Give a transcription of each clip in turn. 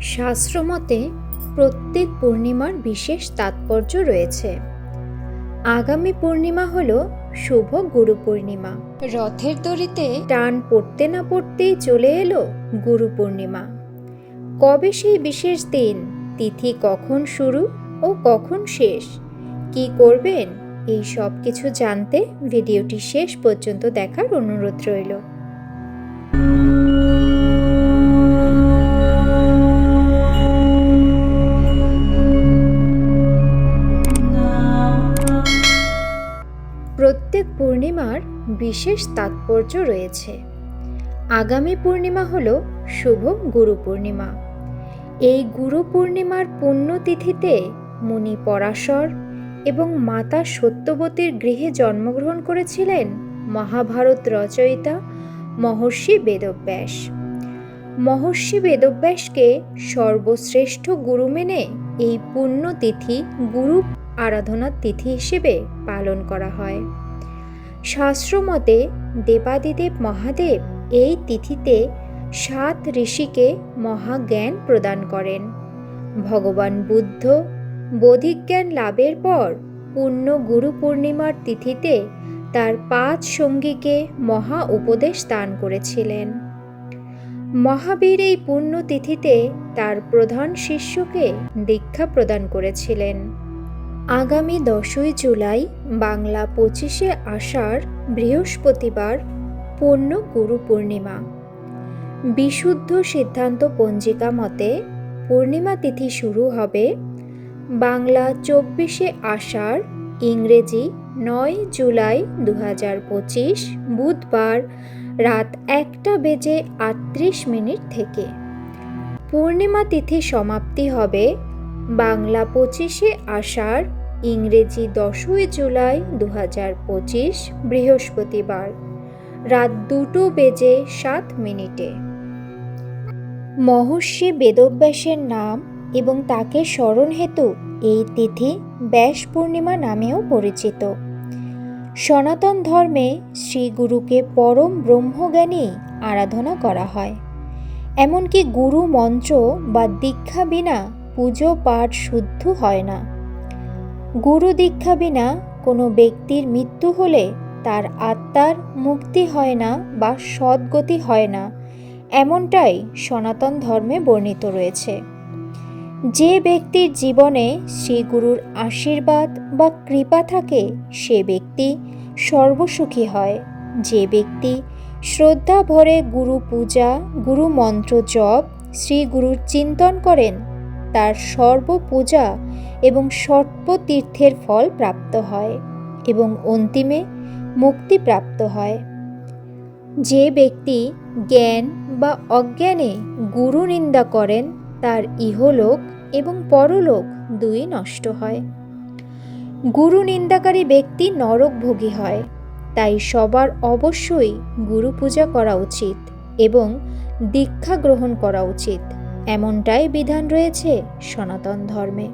শাস্ত্রমতে প্রত্যেক পূর্ণিমার বিশেষ তাৎপর্য রয়েছে। আগামী পূর্ণিমা হল শুভ গুরু পূর্ণিমা। রথের দড়িতে টান পড়তে না পড়তেই চলে এলো গুরু পূর্ণিমা। কবে সেই বিশেষ দিন? তিথি কখন শুরু ও কখন শেষ? কি করবেন? এই সব কিছু জানতে ভিডিওটি শেষ পর্যন্ত দেখার অনুরোধ রইল। পূর্ণিমার বিশেষ তাৎপর্য রয়েছে। আগামী পূর্ণিমা হল শুভ গুরু পূর্ণিমা। এই গুরু পূর্ণিমার পুণ্যতিথিতে মুনি পরাশর এবং মাতা সত্যবতীর গৃহে জন্মগ্রহণ করেছিলেন মহাভারত রচয়িতা মহর্ষি বেদব্যাস। মহর্ষি বেদব্যাসকে সর্বশ্রেষ্ঠ গুরু মেনে এই পুণ্যতিথি গুরু আরাধনার তিথি হিসেবে পালন করা হয়। শাস্ত্রমতে দেবাদিদেব মহাদেব এই তিথিতে সাত ঋষিকে মহাজ্ঞান প্রদান করেন। ভগবান বুদ্ধ বোধিজ্ঞান লাভের পর পূর্ণ গুরু পূর্ণিমার তিথিতে তার পাঁচ সঙ্গীকে মহা উপদেশ দান করেছিলেন। মহাবীর এই পুণ্য তিথিতে তার প্রধান শিষ্যকে দীক্ষা প্রদান করেছিলেন। আগামী দশই জুলাই বাংলা পঁচিশে আষাঢ় বৃহস্পতিবার পূর্ণ গুরু পূর্ণিমা। বিশুদ্ধ সিদ্ধান্ত পঞ্জিকা মতে পূর্ণিমা তিথি শুরু হবে বাংলা চব্বিশে আষাঢ় ইংরেজি নয় জুলাই দু পঁচিশ বুধবার রাত একটা বেজে আটত্রিশ মিনিট থেকে। পূর্ণিমা তিথি সমাপ্তি হবে বাংলা পঁচিশে আষাঢ়, ইংরেজি দশই জুলাই দু হাজার পঁচিশ বৃহস্পতিবার। রাত দুটো বেজে সাত মিনিটে। মহর্ষি বেদব্যাসের নাম এবং তাকে স্মরণ হেতু এই তিথি ব্যাস পূর্ণিমা নামেও পরিচিত। সনাতন ধর্মে শ্রীগুরুকে পরম ব্রহ্মজ্ঞানী আরাধনা করা হয়। এমনকি গুরু মন্ত্র বা দীক্ষা বিনা পুজো পাঠ শুদ্ধ হয় না। গুরু দীক্ষা বিনা কোনো ব্যক্তির মৃত্যু হলে তার আত্মার মুক্তি হয় না বা সদ্গতি হয় না, এমনটাই সনাতন ধর্মে বর্ণিত রয়েছে। যে ব্যক্তির জীবনে শ্রীগুরুর আশীর্বাদ বা কৃপা থাকে, সে ব্যক্তি সর্বসুখী হয়। যে ব্যক্তি শ্রদ্ধা ভরে গুরু পূজা গুরু মন্ত্র জপ, শ্রীগুরুর চিন্তন করেন তার সর্বপূজা এবং সর্বতীর্থের ফল প্রাপ্ত হয় এবং অন্তিমে মুক্তি প্রাপ্ত হয়। যে ব্যক্তি জ্ঞান বা অজ্ঞানে গুরু নিন্দা করেন, তার ইহলোক এবং পরলোক দুই নষ্ট হয়। গুরু নিন্দাকারী ব্যক্তি নরকভোগী হয়, তাই সবার অবশ্যই গুরু পূজা করা উচিত এবং দীক্ষা গ্রহণ করা উচিত। এমনটাই বিধান রয়েছে সনাতন ধর্মে।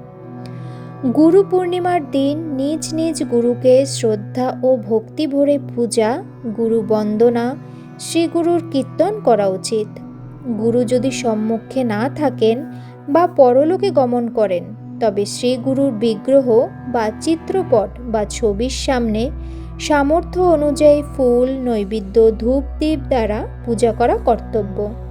গুরু পূর্ণিমার দিন নিজ নিজ গুরুকে শ্রদ্ধা ও ভক্তি ভরে পূজা, গুরু বন্দনা শ্রীগুরুর কীর্তন করা উচিত। গুরু যদি সম্মুখে না থাকেন বা পরলোকে গমন করেন, তবে শ্রীগুরুর বিগ্রহ বা চিত্রপট বা ছবির সামনে সামর্থ্য অনুযায়ী ফুল, নৈবেদ্য, ধূপ দ্বীপ দ্বারা পূজা করা কর্তব্য।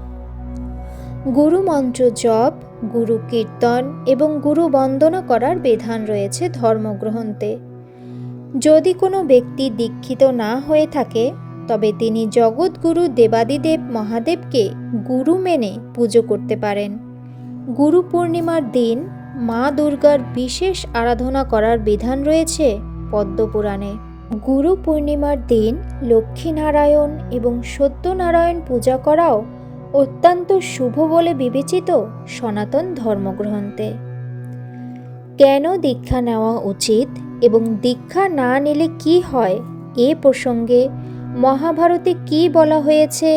গুরু মন্ত্র জপ, গুরু কীর্তন এবং গুরু বন্দনা করার বিধান রয়েছে ধর্মগ্রন্থে। যদি কোনো ব্যক্তি দীক্ষিত না হয়ে থাকে, তবে তিনি জগৎগুরু দেবাদিদেব মহাদেবকে গুরু মেনে পুজো করতে পারেন। গুরু পূর্ণিমার দিন মা দুর্গার বিশেষ আরাধনা করার বিধান রয়েছে পদ্মপুরাণে। গুরু পূর্ণিমার দিন লক্ষ্মীনারায়ণ এবং সত্যনারায়ণ পূজা করাও অত্যন্ত শুভ বলে বিবেচিত সনাতন ধর্মগ্রন্থে। কেন দীক্ষা নেওয়া উচিত এবং দীক্ষা না নিলে কি হয়? এ প্রসঙ্গে মহাভারতে কি বলা হয়েছে?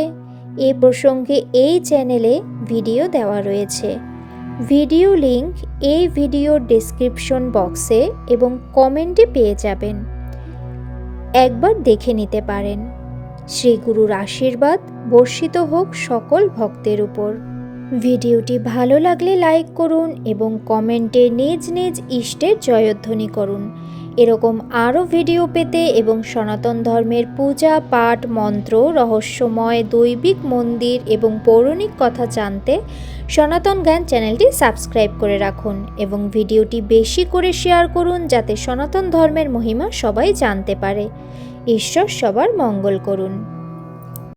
এ প্রসঙ্গে এই চ্যানেলে ভিডিও দেওয়া রয়েছে। ভিডিও লিংক এই ভিডিওর ডেসক্রিপশন বক্সে এবং কমেন্টে পেয়ে যাবেন। একবার দেখে নিতে পারেন। শ্রীগুরুর আশীর্বাদ বর্ষিত হোক সকল ভক্তের উপর। ভিডিওটি ভালো লাগলে লাইক করুন এবং কমেন্টে নিজ নিজ ইষ্টের জয়ধ্বনি করুন। এরকম আরও ভিডিও পেতে এবং সনাতন ধর্মের পূজা, পাঠ, মন্ত্র, রহস্যময়, দৈবিক মন্দির এবং পৌরাণিক কথা জানতে সনাতন জ্ঞান চ্যানেলটি সাবস্ক্রাইব করে রাখুন এবং ভিডিওটি বেশি করে শেয়ার করুন যাতে সনাতন ধর্মের মহিমা সবাই জানতে পারে। ঈশ্বর সবার মঙ্গল করুন।